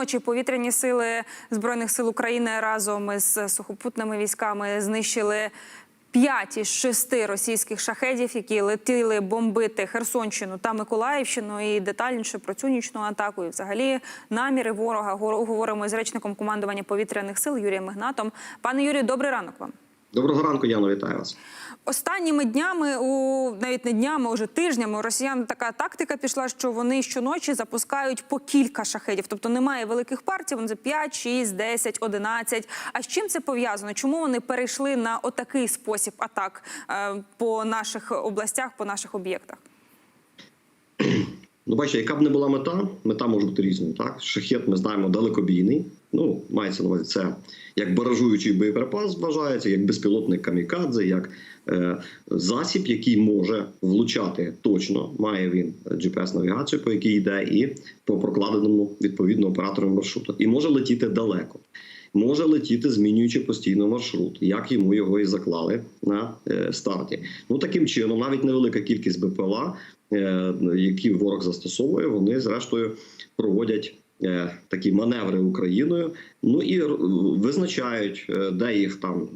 Щоночі повітряні сили збройних сил України разом із сухопутними військами знищили. П'ять із шести російських шахедів, які летіли бомбити Херсонщину та Миколаївщину, і детальніше про цю нічну атаку. І взагалі наміри ворога говоримо з речником командування повітряних сил Юрієм Ігнатом. Пане Юрію, добрий ранок вам. Доброго ранку, Яно, вітаю вас. Останніми днями, у навіть не днями, уже тижнями, у росіян така тактика пішла, що вони щоночі запускають по кілька шахедів. Тобто немає великих партій, вони за 5, 6, 10, 11. А з чим це пов'язано? Чому вони перейшли на отакий спосіб атак е, по наших областях, по наших об'єктах? Ну, бачите, яка б не була мета, мета може бути різною. Так, шахет, ми знаємо, далекобійний. Ну, мається на увазі це як баражуючий боєприпас вважається, як безпілотний камікадзе, як е, засіб, який може влучати точно. Має він GPS-навігацію, по якій йде, і по прокладеному відповідно оператором маршруту, і може летіти далеко. Може летіти, змінюючи постійно маршрут, як йому його і заклали на е, старті. Ну таким чином, навіть невелика кількість БПЛА, які ворог застосовує, вони зрештою проводять е, такі маневри Україною. Ну і визначають, е, де їх там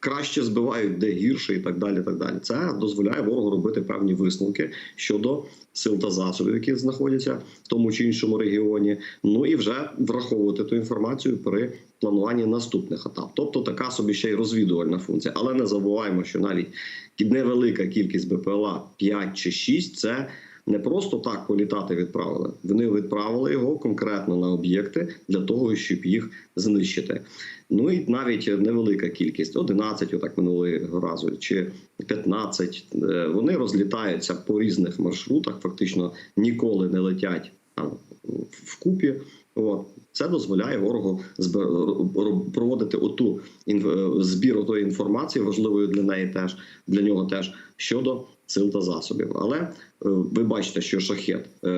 краще збивають, де гірше, і так далі. Так далі. Це дозволяє ворогу робити певні висновки щодо сил та засобів, які знаходяться в тому чи іншому регіоні. Ну і вже враховувати ту інформацію при плануванні наступних етап. Тобто така собі ще й розвідувальна функція. Але не забуваємо, що навіть невелика кількість БПЛА 5 чи 6 – це не просто так політати відправили. Вони відправили його конкретно на об'єкти для того, щоб їх знищити. Ну і навіть невелика кількість 11, отак минулого разу, чи 15, е, Вони розлітаються по різних маршрутах, фактично ніколи не летять вкупі. От це дозволяє ворогу збер- проводити оту е, збір отої інформації, важливою для неї теж для нього теж щодо сил та засобів. Але е, ви бачите, що шахет е,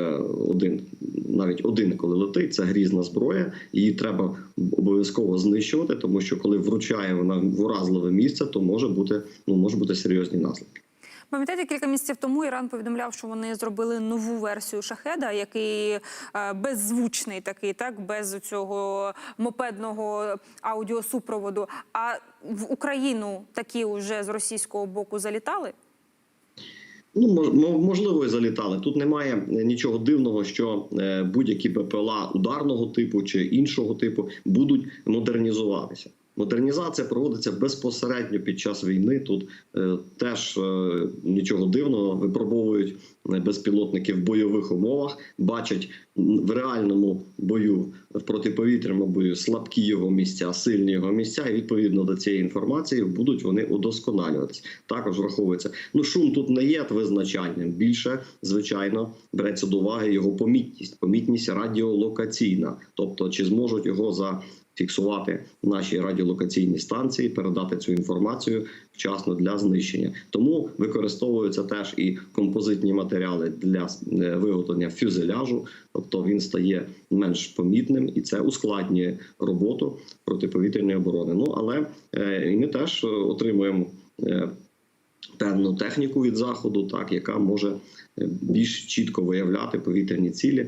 один, навіть один, коли летить, це грізна зброя. Її треба обов'язково знищувати, тому що коли вручає вона в уразливе місце, то може бути ну може бути серйозні наслідки. Пам'ятаєте, кілька місяців тому Іран повідомляв, що вони зробили нову версію шахеда, який е, беззвучний такий, так без цього мопедного аудіосупроводу. А в Україну такі вже з російського боку залітали. Ну можливо, і залітали. Тут немає нічого дивного, що е, будь-які БПЛА ударного типу чи іншого типу будуть модернізуватися. Модернізація проводиться безпосередньо під час війни. Тут е, теж е, нічого дивного випробовують безпілотники в бойових умовах, бачать в реальному бою в протиповітряному бою слабкі його місця, сильні його місця, і відповідно до цієї інформації будуть вони удосконалюватися. Також враховується. Ну шум тут не є визначальним. Більше звичайно береться до уваги його помітність, помітність радіолокаційна, тобто чи зможуть його за фіксувати наші радіолокаційні станції, передати цю інформацію вчасно для знищення. Тому використовуються теж і композитні матеріали для е, виготовлення фюзеляжу, тобто він стає менш помітним, і це ускладнює роботу протиповітряної оборони. Ну але е, ми теж е, отримуємо. Певну техніку від заходу, так яка може е, більш чітко виявляти повітряні цілі.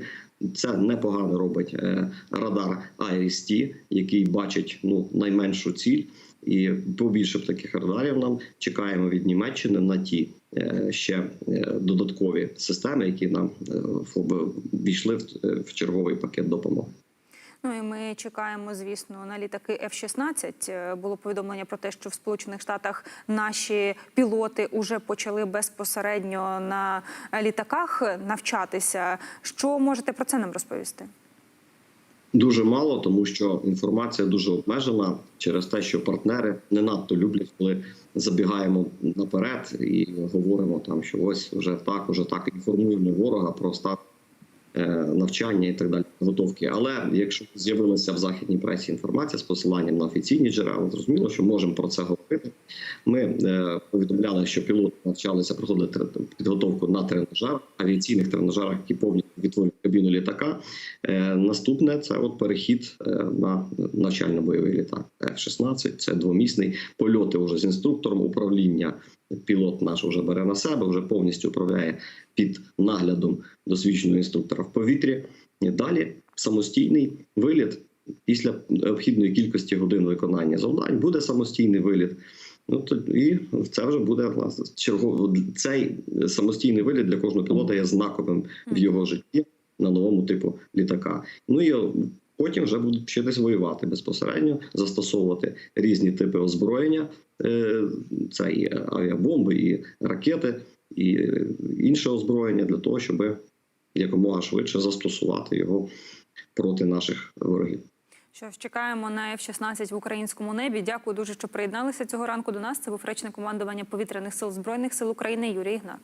Це непогано робить е, радар IRIS-T, який бачить ну найменшу ціль. І побільше б таких радарів нам чекаємо від Німеччини на ті е, ще додаткові системи, які нам в- ввійшли в, е, в черговий пакет допомоги. Ну і ми чекаємо, звісно, на літаки F-16. Е, Було повідомлення про те, що в Сполучених Штатах наші пілоти вже почали безпосередньо на літаках навчатися. Що можете про це нам розповісти? Дуже мало, тому що інформація дуже обмежена через те, що партнери не надто люблять, коли забігаємо наперед і говоримо там, що ось вже так, вже так інформуємо ворога про стан е, навчання і так далі, готовки. Але якщо з'явилася в західній пресі інформація з посиланням на офіційні джерела, зрозуміло, що можемо про це говорити. Ми е, повідомляли, що пілоти навчалися проходити підготовку на тренажерах, авіаційних тренажерах, які повністю відтворюють кабіну літака. Е, наступне це от перехід е, на навчально-бойовий літак. F-16 – це двомісний польоти вже з інструктором управління. Пілот наш вже бере на себе, вже повністю управляє під наглядом досвідченого інструктора в повітрі. І далі самостійний виліт після необхідної кількості годин виконання завдань. Буде самостійний виліт. Ну то і це вже буде власне чергово. Цей самостійний виліт для кожного пілота є знаковим в його житті на новому типу літака. Ну і потім вже будуть вчитись воювати безпосередньо, застосовувати різні типи озброєння. Е, Це і авіабомби, і ракети, і е, інше озброєння для того, щоб якомога швидше застосувати його проти наших ворогів. Що ж, чекаємо на F-16 в українському небі. Дякую дуже, що приєдналися цього ранку до нас. Це був речник командування повітряних сил збройних сил України Юрій Ігнат.